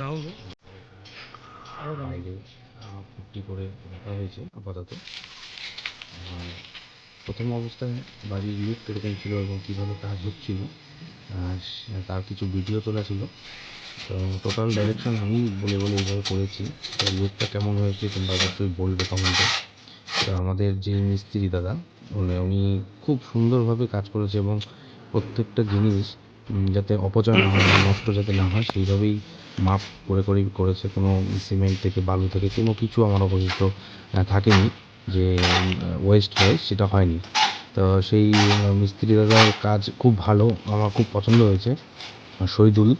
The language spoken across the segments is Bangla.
দাও বাইরে করে রাখা হয়েছে, আপাতত। প্রথম অবস্থায় বাড়ির লুক কীরকম ছিল এবং কীভাবে কাজ হচ্ছিল তার কিছু ভিডিও তোলা ছিল। তো টোটাল ডাইরেকশন আমি বলে বলে এইভাবে করেছি। তো লুকটা কেমন হয়েছে তোমরা অবশ্যই বলবে কমেন্টে তো আমাদের যে মিস্ত্রি দাদা উনি খুব সুন্দরভাবে কাজ করেছে এবং প্রত্যেকটা জিনিস যাতে অপচয় না হয় নষ্ট যাতে না হয়, সেইভাবেই মাপ করে করেই করেছে কোনো সিমেন্ট থেকে, বালু থেকে, কোনো কিছু আমার অবশিষ্ট থাকেনি যে ওয়েস্ট হয়, সেটা হয়নি। তো সেই মিস্ত্রি দাদার কাজ খুব ভালো, আমার খুব পছন্দ হয়েছে। শহীদুল,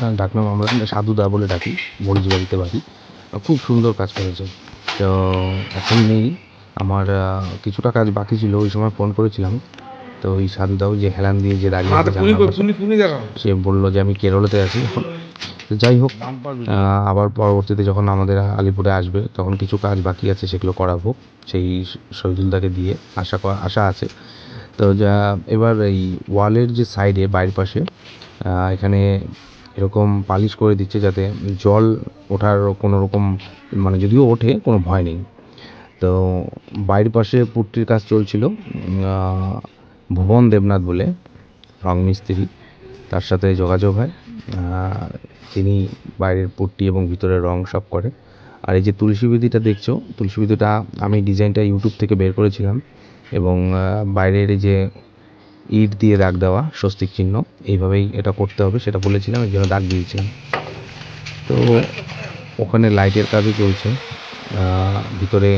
তার ডাকনাম আমরা সাধুদা বলে ডাকি মরিচ বাড়িতে বাড়ি খুব সুন্দর কাজ করেছে। তো এখন নেই, আমার কিছুটা কাজ বাকি ছিল, ওই সময় ফোন করেছিলাম। তো ওই সাধুদাও যে হেলান দিয়ে যে দাঁড়িয়ে সে বলল যে আমি কেরলেতে আছি। তো যাই হোক আবার পরবর্তীতে যখন আমাদের আলিপুরে আসবে তখন কিছু কাজ বাকি আছে সেগুলো করাবো সেই শহীদুলদাকে দিয়ে আশা করা আশা আছে। তো যা এবার এই ওয়ালের যে সাইডে বাইরের পাশে এখানে এরকম পালিশ করে দিচ্ছে যাতে জল ওঠার কোনো রকম মানে যদিও ওঠে কোনো ভয় নেই। তো বাইরের পাশে পুট্টির কাজ চলছিল। ভুবন দেবনাথ বলে রং মিস্ত্রি, তার সাথে যোগাযোগ হয়। তিনি বাইরের পুট্টি এবং ভিতরের রং সব করে। আর এই যে তুলসী বিধিটা দেখছ, তুলসী বিধিটা আমি ডিজাইনটা ইউটিউব থেকে বের করেছিলাম এবং বাইরের যে ইট দিয়ে দাগ দেওয়া, স্বস্তিক চিহ্ন, এইভাবেই এটা করতে হবে, সেটা বলেছিলাম এই জন্য দাগ দিয়েছিলাম। তো ওখানে লাইটের কাজও চলছে। ভিতরে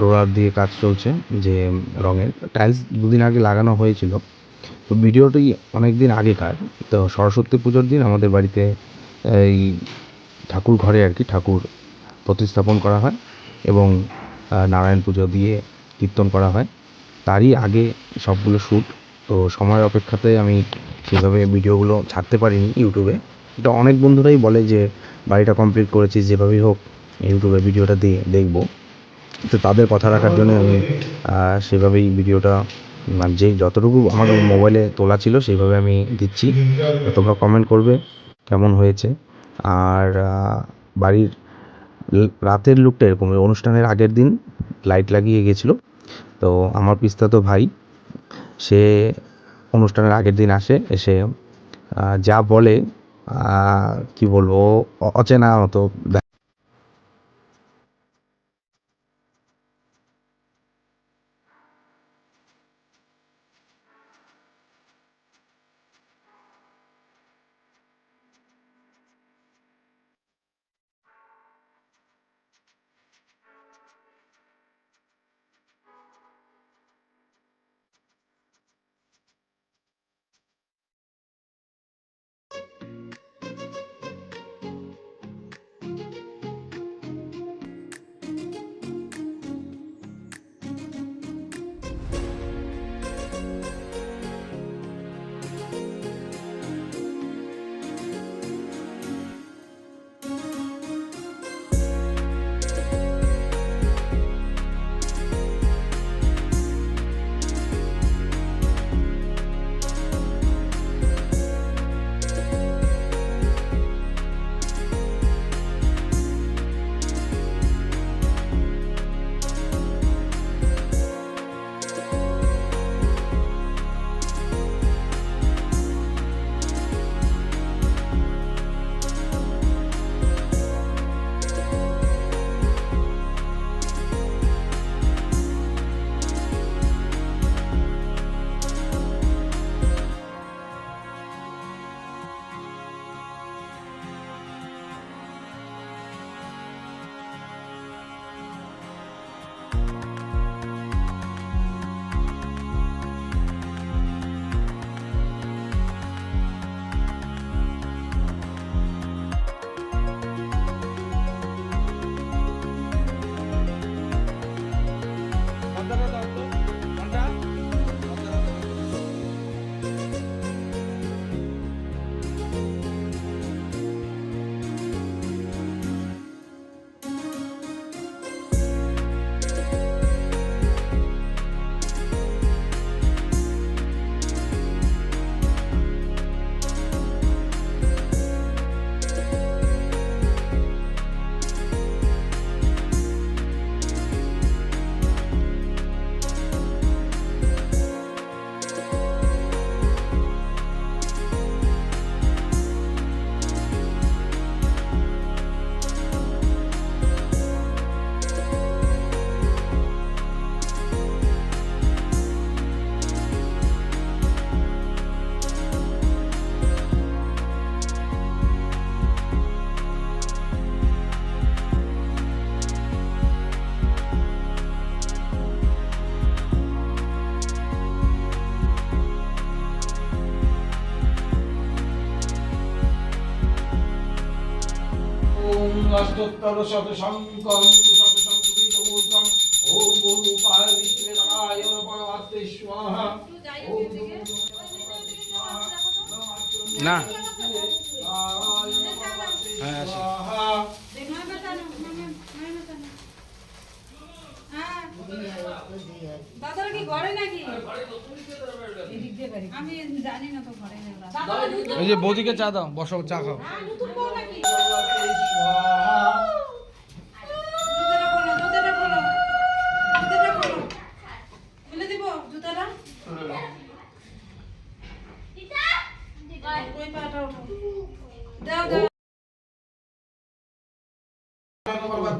রোলার দিয়ে কাজ চলছে যে রঙের। টাইলস দুদিন আগে লাগানো হয়েছিল। তো ভিডিওটি অনেক দিন আগেকার। তো সরস্বতী পুজোর দিন আমাদের বাড়িতে এই ঠাকুর ঘরে আর কি ঠাকুর প্রতিস্থাপন করা হয় এবং নারায়ণ পুজো দিয়ে কীর্তন করা হয়। তারই আগে সবগুলো শ্যুট তো সময়ের অপেক্ষাতে আমি সেভাবে ভিডিওগুলো ছাড়তে পারিনি ইউটিউবে এটা অনেক বন্ধুরাই বলে যে, বাড়িটা কমপ্লিট করেছি যেভাবেই হোক ইউটিউবে ভিডিওটা দিয়ে দেখব। তো তাদের কথা রাখার জন্য আমি সেভাবেই ভিডিওটা মানে যে যতটুকু আমার মোবাইলে তোলা ছিল সেইভাবে আমি দিচ্ছি। তোমরা কমেন্ট করবে কেমন হয়েছে। আর বাড়ির রাতের লুকটা এরকম, অনুষ্ঠানের আগের দিন লাইট লাগিয়ে গেছিল। তো আমার তো ভাই, সে অনুষ্ঠানের আগের দিন আসে, এসে যা বলে কি বলব, অচেনা মতো অষ্টোত্তর শত সংকম শত সংকৃত মূর্তম ওম বহুরূপায় বিষ্ণুবে নারায়ণ পরমাত্মে স্বাহা ওম না পরমাত্মে হ্যাঁ, আছে। কি ঘরে নাকি আমি জানি না তো ঘরে নেই যে বৌদিকে চা দাও বসো চা খাও হ্যাঁ, নতুন বউ নাকি পরমাত্মে স্বাহা জুতাটা খোলো জুতাটা খোলো জুতাটা খোলো খুলে দিব জুতাটা ওই পাটা ওঠো দাও দাও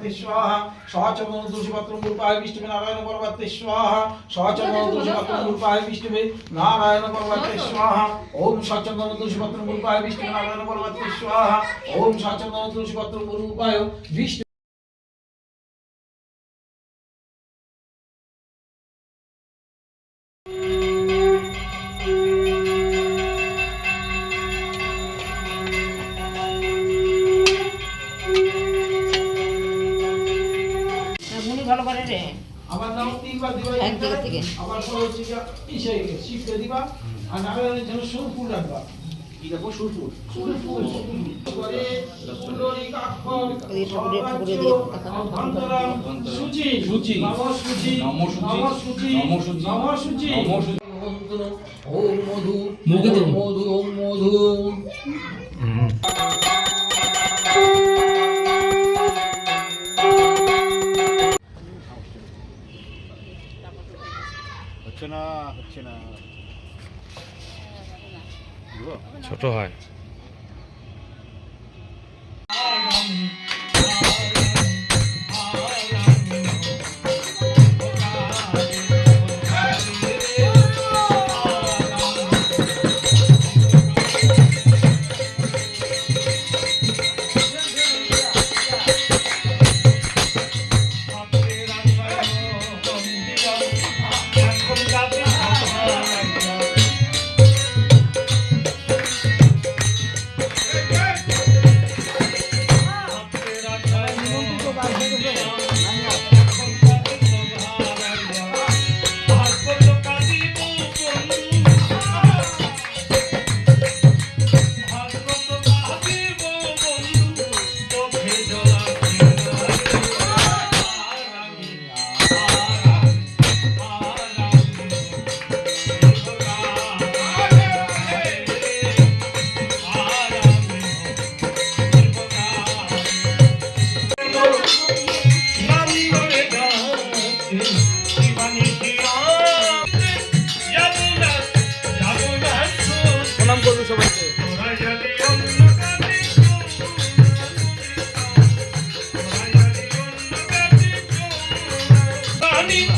পরমাত্মে স্বাহা সহচন্দন তুলসীপত্র মূর্পায় বিষ্ণুবে নারায়ণ পরমাত্মে স্বাহা সহচন্দন তুলসীপত্র মূর্পায় বিষ্ণুবে নারায়ণ পরমাত্মে স্বাহা ওম সচন্দন তুলসীপত্র মূর্পায় বিষ্ণুবে নারায়ণ পরমাত্মে স্বাহা ওম সচন্দন তুলসীপত্র মূর্পায় বিষ্ণু দিবা এক দিকে থেকে। আবার পরে হচ্ছে ইসে শিফটে দিবা আর নারায়ণের জন্য সুর ফুল রাখবা। কি দেখো? সুর ফুল হচ্ছে না হচ্ছে না। ছোট হয়। running.